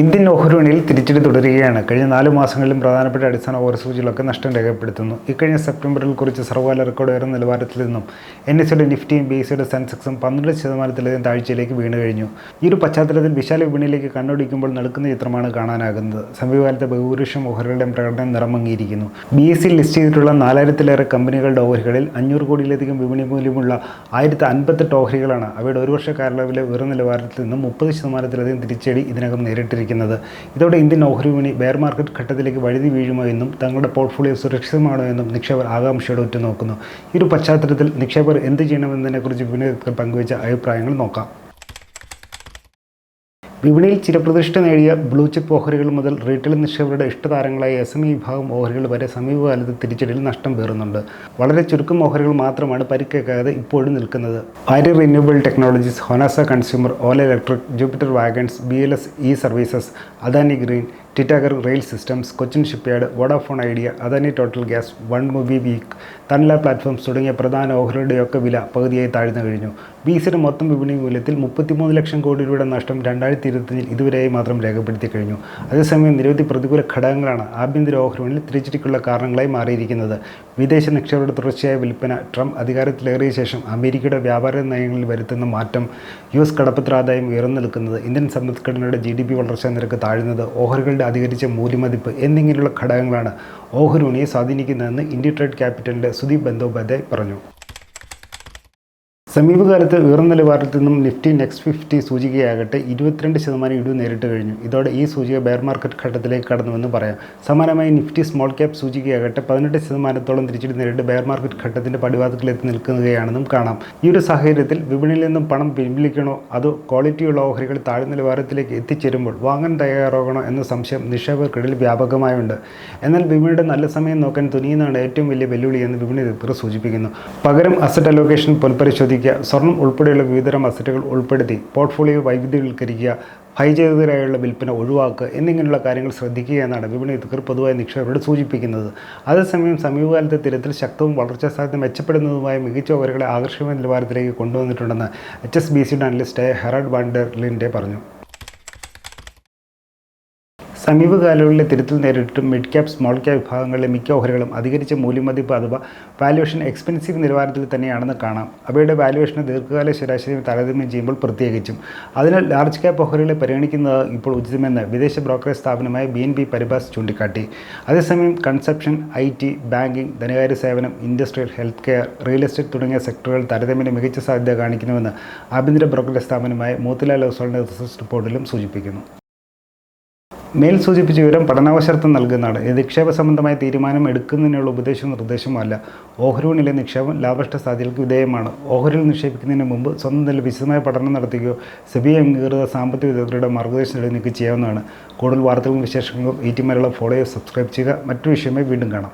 Indian ഓഹരി വിപണിയിൽ തിരിച്ചടി തുടരുകയാണ്. കഴിഞ്ഞ നാല് മാസങ്ങളിലും പ്രധാനപ്പെട്ട അടിസ്ഥാന ഓഹരി സൂചികളൊക്കെ നഷ്ടം രേഖപ്പെടുത്തുന്നു. ഇക്കഴിഞ്ഞ സെപ്റ്റംബറിൽ കുറിച്ച് സർവകാല റെക്കോർഡ് ഉയർന്ന നിലവാരത്തിൽ നിന്നും എൻ എസ് നിഫ്റ്റിയും ബി സിയുടെ സെൻസെക്സും പന്ത്രണ്ട് ശതമാനത്തിലധികം താഴ്ചയിലേക്ക് വീണു കഴിഞ്ഞു. ഈ ഒരു പശ്ചാത്തലത്തിൽ വിശാല വിപണിയിലേക്ക് കണ്ണൊടിക്കുമ്പോൾ നടക്കുന്ന ചിത്രമാണ് കാണാനാകുന്നത്. സമീപകാലത്തെ ബഹുഭൂരിഷം ഓഹരികളുടെ പ്രകടനം നിറമങ്ങിയിരിക്കുന്നു. ബി എസ് സിയിൽ ലിസ്റ്റ് ചെയ്തിട്ടുള്ള നാലായിരത്തിലേറെ കമ്പനികളുടെ ഓഹരികളിൽ അഞ്ഞൂറ് കോടിയിലധികം വിപണി മൂല്യമുള്ള ആയിരത്തി അൻപത്തെട്ട് ഓഹരികളാണ്. അവയുടെ ഒരു വർഷ കാലയളവിലെ ഉയർന്ന നിലവാരത്തിൽ നിന്നും മുപ്പത് ശതമാനത്തിലധികം തിരിച്ചടി ഇതിനകം നേരിട്ടിരിക്കുന്നത് ഇതോടെ ഇന്ത്യൻ ഓഹരി വിപണി ബെയർ മാർക്കറ്റ് ഘട്ടത്തിലേക്ക് വഴുതി വീഴുമോ എന്നും തങ്ങളുടെ പോർട്ട്ഫോളിയോ സുരക്ഷിതമാണോ എന്നും നിക്ഷേപർ ആകാംക്ഷയോടെ ഉറ്റുനോക്കുന്നു. ഈ ഒരു പശ്ചാത്തലത്തിൽ നിക്ഷേപർ എന്ത് ചെയ്യണമെന്നതിനെക്കുറിച്ച് വിപണി വിദഗ്ധർ പങ്കുവച്ച അഭിപ്രായങ്ങൾ നോക്കാം. വിപണിയിൽ ചിരപ്രതിഷ്ഠ നേടിയ ബ്ലൂ ചിപ്പ് ഓഹരികൾ മുതൽ റീറ്റെയിൽ നിക്ഷേപകരുടെ ഇഷ്ടതാരങ്ങളായ എസ് എം ഇ വിഭാഗം ഓഹരികൾ വരെ സമീപകാലത്ത് തിരിച്ചടിയിൽ നഷ്ടം പേറുന്നുണ്ട്. വളരെ ചുരുക്കം ഓഹരികൾ മാത്രമാണ് പരിക്കേക്കാതെ ഇപ്പോഴും നിൽക്കുന്നത്. Arya renewable technologies Honasa consumer Ola electric Jupiter wagons B L S E services Adani green Titagarh rail systems Cochin shipyard Vodafone Idea Adani total gas one MobiKwik Tanla platforms തുടങ്ങിയ പ്രധാന ഓഹരികളുടെയൊക്കെ വില പകുതിയായി താഴ്ന്നു കഴിഞ്ഞു. ബി സിയുടെ മൊത്തം വിപണി മൂല്യത്തിൽ മുപ്പത്തിമൂന്ന് ലക്ഷം കോടി രൂപയുടെ നഷ്ടം രണ്ടായിരത്തി ഇരുപത്തഞ്ചിൽ ഇതുവരെയായി മാത്രം രേഖപ്പെടുത്തി കഴിഞ്ഞു. അതേസമയം നിരവധി പ്രതികൂല ഘടകങ്ങളാണ് ആഭ്യന്തര ഓഹരികളിൽ തിരിച്ചടിക്കുള്ള കാരണങ്ങളായി മാറിയിരിക്കുന്നത്. വിദേശ നിക്ഷേപകരുടെ തുടർച്ചയായ വിൽപ്പന ട്രംപ് അധികാരത്തിലേറിയ ശേഷം അമേരിക്കയുടെ വ്യാപാര നയങ്ങളിൽ വരുത്തുന്ന മാറ്റം യു എസ് കടപ്പത്രാദായം ഉയർന്നു നിൽക്കുന്നത് ഇന്ത്യൻ സമ്പദ്ഘടനയുടെ ജി ഡി പി വളർച്ചാ നിരക്ക് താഴുന്നത് ഓഹരികളുടെ അധികരിച്ച മൂല്യമതിപ്പ് എന്നിങ്ങനെയുള്ള ഘടകങ്ങളാണ് ഓഹരി വിപണിയെ സ്വാധീനിക്കുന്നതെന്ന് ഇന്ത്യ ട്രേഡ് ക്യാപിറ്റലിന്റെ സുദീപ് ബന്ദോപാധ്യായ് പറഞ്ഞു. സമീപകാലത്ത് ഉയർന്ന നിലവാരത്തിൽ നിന്നും നിഫ്റ്റി നെക്സ്റ്റ് ഫിഫ്റ്റി സൂചികയാകട്ടെ ഇരുപത്തിരണ്ട് ശതമാനം ഇടിവ് നേരിട്ട് കഴിഞ്ഞു. ഇതോടെ ഈ സൂചിക ബെയർ മാർക്കറ്റ് ഘട്ടത്തിലേക്ക് കടന്നുവെന്ന് പറയാം. സമാനമായി നിഫ്റ്റി സ്മോൾ ക്യാപ് സൂചികയാകട്ടെ പതിനെട്ട് ശതമാനത്തോളം തിരിച്ചടി നേരിട്ട് ബെയർ മാർക്കറ്റ് ഘട്ടത്തിന്റെ പടിവാതിക്കലെത്തി നിൽക്കുകയാണെന്നും കാണാം. ഈ ഒരു സാഹചര്യത്തിൽ വിപണിയിൽ നിന്നും പണം പിൻവലിക്കണോ? അതോ ക്വാളിറ്റിയുള്ള ഓഹരികൾ താഴ്ന്ന നിലവാരത്തിലേക്ക് എത്തിച്ചേരുമ്പോൾ വാങ്ങാൻ തയ്യാറാകണോ എന്ന സംശയം നിക്ഷേപകർക്കിടയിൽ വ്യാപകമായുണ്ട്. എന്നാൽ വിപണിയുടെ നല്ല സമയം നോക്കാൻ തുനിയുന്നതാണ് ഏറ്റവും വലിയ വെല്ലുവിളിയെന്ന് വിപണി വിദഗ്ധർ സൂചിപ്പിക്കുന്നു. പകരം അസറ്റ് അലോക്കേഷൻ പുനഃപരിശോധിക്കുക സ്വർണം ഉൾപ്പെടെയുള്ള വിവിധതരം അസറ്റുകൾ ഉൾപ്പെടുത്തി പോർട്ട്ഫോളിയോ വൈവിധ്യവൽക്കരിക്കുക ഭയചേതരായുള്ള വിൽപ്പന ഒഴിവാക്കുക എന്നിങ്ങനെയുള്ള കാര്യങ്ങൾ ശ്രദ്ധിക്കുക എന്നാണ് വിപണി വിദഗ്ധർ പൊതുവായ നിക്ഷേപകരോട് സൂചിപ്പിക്കുന്നത്. അതേസമയം സമീപകാലത്തെ തിരത്തിൽ ശക്തവും വളർച്ചാ സാധ്യത മെച്ചപ്പെടുന്നതുമായ മികച്ച ഓഹരികളെ ആകർഷകമായ നിലവാരത്തിലേക്ക് കൊണ്ടുവന്നിട്ടുണ്ടെന്ന് എച്ച് എസ് ബി സിയുടെ അനലിസ്റ്റായ ഹെറാഡ് വാണ്ടർലിന്റെ പറഞ്ഞു. സമീപകാലങ്ങളിലെ തിരുത്തൽ നേരിട്ടും മിഡ് ക്യാപ് സ്മോൾ ക്യാപ് വിഭാഗങ്ങളിലെ മിക്ക ഓഹരികളും അധികരിച്ച മൂല്യമതിപ്പ് അഥവാ വാല്യുവേഷൻ എക്സ്പെൻസീവ് നിലവാരത്തിൽ തന്നെയാണെന്ന് കാണാം. അവയുടെ വാല്യുവേഷന് ദീർഘകാല ശരാശരി താരതമ്യം ചെയ്യുമ്പോൾ പ്രത്യേകിച്ചും. അതിനാൽ ലാർജ് ക്യാപ് ഓഹരികളെ പരിഗണിക്കുന്നത് ഇപ്പോൾ ഉചിതമെന്ന് വിദേശ ബ്രോക്കറേജ് സ്ഥാപനമായ ബി എൻ ബി പരിഭാസ് ചൂണ്ടിക്കാട്ടി. അതേസമയം കൺസെപ്ഷൻ ഐ ടി ബാങ്കിംഗ് ധനകാര്യ സേവനം industrial health care real estate തുടങ്ങിയ സെക്ടറുകൾ താരതമ്യേന മികച്ച സാധ്യത കാണിക്കുന്നുവെന്ന് ആഭ്യന്തര ബ്രോക്കറേജ് സ്ഥാപനമായ മോത്തിലാൽ ഹൗസോളിന്റെ റിസർച്ച് റിപ്പോർട്ടിലും സൂചിപ്പിക്കുന്നു. മേൽ സൂചിപ്പിച്ച വിവരം പഠനാവസരത്വം നൽകുന്നതാണ്. ഇത് നിക്ഷേപ സംബന്ധമായ തീരുമാനം എടുക്കുന്നതിനുള്ള ഉപദേശവും നിർദ്ദേശവുമല്ല ഓഹരൂണിലെ നിക്ഷേപം ലാഭഷ്ട സാധ്യതകൾക്ക് വിധേയമാണ്. ഓഹരിൽ നിക്ഷേപിക്കുന്നതിന് മുമ്പ് സ്വന്തം നില വിശദമായ പഠനം നടത്തുകയോ സെബി അംഗീകൃത സാമ്പത്തിക വിദഗ്ധരുടെ മാർഗദർശനം നിങ്ങൾക്ക് ചെയ്യാവുന്നതാണ്. കൂടുതൽ വാർത്തകളും വിശേഷങ്ങളും ഈ ടി മലയാളം ഫോളോ ചെയ്ത് സബ്സ്ക്രൈബ് ചെയ്യുക. മറ്റു വിഷയമായി വീണ്ടും കാണാം.